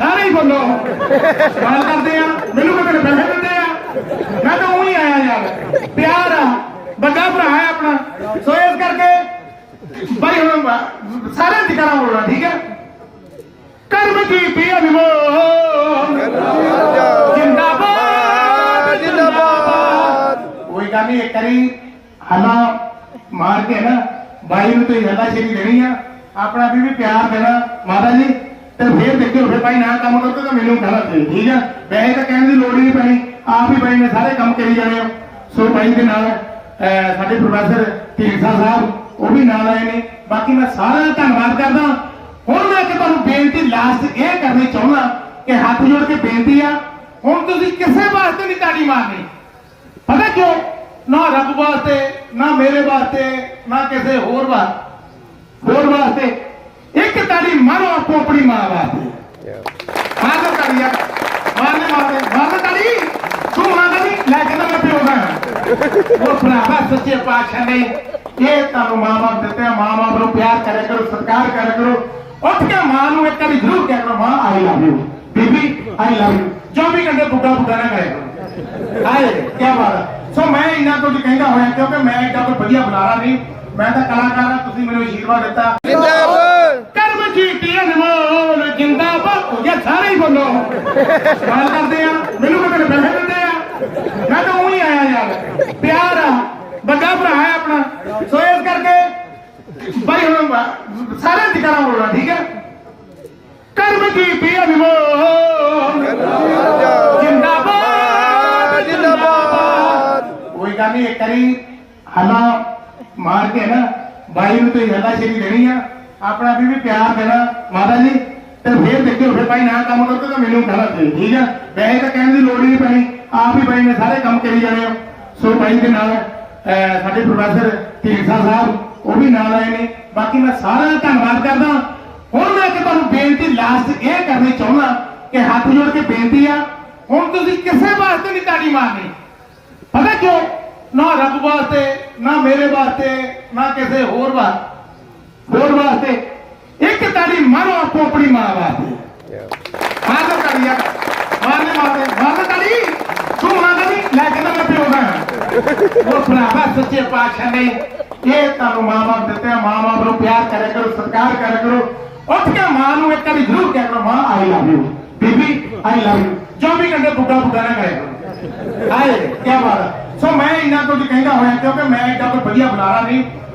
ਗੱਲ ਕਰਦੇ ਆ। ਮੈਨੂੰ ਕਿਤੇ ਪੈਸੇ ਦਿੰਦੇ ਆ। ਮੈਂ ਤਾਂ ਉਹੀ ਆਇਆ ਯਾਰ। ਪਿਆਰ ਆ। ਵੱਡਾ ਭਰਾ ਹੈ ਆਪਣਾ। ਸੋ ਇਸ ਕਰਕੇ ਭਾਈ ਹੁਣ ਸਾਰੇ ਟਿਕਾਣਾ ਬੋਲਣਾ, ਠੀਕ ਹੈ? ਕਰਮ ਕੀਤੀ ਅਨਮੋਲ ਜਿੰਦਾਬਾਦ ਜਿੰਦਾਬਾਦ। ਕੋਈ ਗੱਲ ਨਹੀਂ, ਇੱਕ ਵਾਰੀ ਹਲਾ ਮਾਰ ਕੇ ਨਾ ਬਾਈ ਨੂੰ ਤੁਸੀਂ ਹਲਾ ਸ਼ੇਰੀ ਦੇਣੀ ਆ। ਆਪਣਾ ਵੀ ਪਿਆਰ ਦੇਣਾ। ਮਾਤਾ ਜੀ ਤੇ ਫੇਰ ਦੇਖਿਓ ਫਿਰ ਭਾਈ ਨਾ ਕੰਮ ਕਰਦੇ ਤਾਂ ਮੈਨੂੰ ਕਹਿਣਾ ਤੇ ਠੀਕ ਆ? ਵੈਸੇ ਤਾਂ ਕਹਿਣ ਦੀ ਲੋੜ ਹੀ ਨਹੀਂ ਪੈਣੀ ਆਪ ਹੀ ਬਾਈ ਨੇ ਸਾਰੇ ਕੰਮ ਕਰੀ ਜਾਣੇ ਆ। ਸੋ ਬਾਈ ਦੇ ਨਾਲ ਸਾਡੇ ਪ੍ਰੋਫੈਸਰ ਢੀਂਡਸਾ ਸਾਹਿਬ, ਉਹ ਵੀ ਨਾਲ ਆਏ ਨੇ। ਬਾਕੀ ਮੈਂ ਸਾਰਿਆਂ ਦਾ ਧੰਨਵਾਦ ਕਰਦਾ। ਹੁਣ ਮੈਂ ਕਿ ਤੁਹਾਨੂੰ ਬੇਨਤੀ ਲਾਸਟ ਇਹ ਕਰਨੀ ਚਾਹੁੰਦਾ ਕਿ ਹੱਥ ਜੋੜ ਕੇ ਬੇਨਤੀ ਆ, ਹੁਣ ਤੁਸੀਂ ਕਿਸੇ ਵਾਸਤੇ ਨਹੀਂ ਤਾੜੀ ਮਾਰਨੀ। ਪਤਾ ਕਿਉਂ? ਨਾ ਰੱਬ ਵਾਸਤੇ, ਨਾ ਮੇਰੇ ਵਾਸਤੇ, ਨਾ ਕਿਸੇ ਹੋਰ ਵਾਸਤੇ। ਹੋਰ ਵਾਸਤੇ। ਇੱਕ ਤਾੜੀ ਆਪੋ ਆਪਣੀ ਮਾਂ ਵਾਸਤੇ ਮਾਰੋ ਤਾੜੀ ਯਾਰ ਮਾਰਨੇ ਮਾਰਨੇ ਮਾਰੋ ਤਾੜੀ ਤੂੰ ਮਾਰਦਾ ਨਹੀਂ ਲੈ ਕੇ ਤਾਂ ਮੈਂ ਪਿਓ ਦਾ। ਉਹ ਭਰਾਵਾ ਸੱਚੇ ਪਾਤਸ਼ਾਹ ਨੇ। ਇਹ ਤੁਹਾਨੂੰ ਮਾਂ-ਬਾਪ ਦਿੱਤੇ ਆ ਮਾਂ-ਬਾਪ ਨੂੰ ਪਿਆਰ ਕਰਿਆ ਕਰੋ ਸਤਿਕਾਰ ਕਰਿਆ ਕਰੋ। ਉੱਠ ਕੇ ਮਾਂ ਨੂੰ ਇੱਕ ਵਾਰੀ ਜ਼ਰੂਰ ਕਹਿ ਕਰੋ ਮਾਂ ਆਈ love you Bibi I love you 24 ਘੰਟੇ ਬੁੱਢਾ ਬੁੱਢਾ ਨਾ ਕਰੋ। ਹਾਏ ਕੀ ਬਾਤ ਹੈ। ਸੋ ਮੈਂ ਇੰਨਾ ਕੁਝ ਕਹਿੰਦਾ ਹੋਇਆ ਕਿਉਂਕਿ ਮੈਂ ਏਡਾ ਕੋਈ ਵਧੀਆ ਬੁਲਾਰਾ ਨਹੀਂ। ਮੈਂ ਤਾਂ ਕਲਾਕਾਰ ਹਾਂ ਤੁਸੀਂ ਮੈਨੂੰ ਆਸ਼ੀਰਵਾਦ ਦਿੱਤਾ। ਗੱਲ ਕਰਦੇ ਆ। ਮੈਨੂੰ ਕਿਤੇ ਪੈਸੇ ਦਿੰਦੇ ਆ। ਮੈਂ ਤਾਂ ਉਹੀ ਆਇਆ ਯਾਰ। ਪਿਆਰ ਆ। ਵੱਡਾ ਭਰਾ ਹੈ ਆਪਣਾ। ਸੋ ਇਸ ਕਰਕੇ ਭਾਈ ਹੁਣ ਸਾਰੇ ਟਿਕਾਣਾ ਬੋਲਣਾ ਠੀਕ ਹੈ? ਕਰਮ ਜੀਤੀ ਅਨਮੋਲ ਜਿੰਦਾਬਾਦ ਜਿੰਦਾਬਾਦ। ਕੋਈ ਗੱਲ ਨਹੀਂ, ਇੱਕ ਵਾਰੀ ਹਲਾ ਮਾਰ ਕੇ ਨਾ ਬਾਈ ਨੂੰ ਤੁਸੀਂ ਹਲਾ ਸ਼ੇਰੀ ਦੇਣੀ ਆ। ਆਪਣਾ ਵੀ ਪਿਆਰ ਦੇਣਾ। ਮਾਤਾ ਜੀ ਤੇ ਫੇਰ ਦੇਖਿਓ ਫਿਰ ਭਾਈ ਨਾ ਕੰਮ ਕਰਦੇ ਤਾਂ ਮੈਨੂੰ ਕਹਿਣਾ ਤੇ ਠੀਕ ਆ? ਵੈਸੇ ਤਾਂ ਕਹਿਣ ਦੀ ਲੋੜ ਹੀ ਨਹੀਂ ਪੈਣੀ ਆਪ ਹੀ ਬਾਈ ਨੇ ਸਾਰੇ ਕੰਮ ਕਰੀ ਜਾਣੇ ਆ। ਸੋ ਬਾਈ ਦੇ ਨਾਲ ਸਾਡੇ ਪ੍ਰੋਫੈਸਰ ਢੀਂਡਸਾ ਸਾਹਿਬ, ਉਹ ਵੀ ਨਾਲ ਆਏ ਨੇ। ਬਾਕੀ ਮੈਂ ਸਾਰਿਆਂ ਦਾ ਧੰਨਵਾਦ ਕਰਦਾ। ਹੁਣ ਮੈਂ ਕਿ ਤੁਹਾਨੂੰ ਬੇਨਤੀ ਲਾਸਟ ਇਹ ਕਰਨੀ ਚਾਹੁੰਦਾ ਕਿ ਹੱਥ ਜੋੜ ਕੇ ਬੇਨਤੀ ਆ, ਹੁਣ ਤੁਸੀਂ ਕਿਸੇ ਵਾਸਤੇ ਨਹੀਂ ਤਾੜੀ ਮਾਰਨੀ। ਪਤਾ ਕਿਉਂ? ਨਾ ਰੱਬ ਵਾਸਤੇ, ਨਾ ਮੇਰੇ ਵਾਸਤੇ, ਨਾ ਕਿਸੇ ਹੋਰ ਵਾਸਤੇ ਹੋਰ ਵਾਸਤੇ ਇੱਕ ਤਾੜੀ ਮਾਰੋ ਆਪੋ ਆਪਣੀ ਮਾਂ ਵਾਸਤੇ ਮਾਰੋ ਤਾੜੀ ਯਾਰ ਮਾਰਨੇ ਮਾਰਨੇ ਮਾਰੋ ਤਾੜੀ ਤੂੰ ਮਾਰਦਾ ਨਹੀਂ ਲੈ ਕੇ ਤਾਂ ਮੈਂ ਪਿਓ ਦਾ ਉਹ ਭਰਾਵਾ ਸੱਚੇ ਪਾਤਸ਼ਾਹ ਨੇ ਇਹ ਤੁਹਾਨੂੰ ਮਾਂ-ਬਾਪ ਦਿੱਤੇ ਆ ਮਾਂ-ਬਾਪ ਨੂੰ ਪਿਆਰ ਕਰਿਆ ਕਰੋ ਸਤਿਕਾਰ ਕਰਿਆ ਕਰੋ ਉੱਠ ਕੇ ਮਾਂ ਨੂੰ ਇੱਕ ਵਾਰੀ ਜ਼ਰੂਰ ਕਹਿ ਕਰੋ ਮਾਂ ਆਈ love you Bibi I love you 24 ਘੰਟੇ ਬੁੱਢਾ ਬੁੱਢਾ ਨਾ ਕਰਿਆ ਕਰੋ ਹਾਏ ਕੀ ਬਾਤ ਹੈ। ਸੋ ਮੈਂ ਇੰਨਾ ਕੁਝ ਕਹਿੰਦਾ ਹੋਇਆ ਕਿਉਂਕਿ ਮੈਂ ਏਡਾ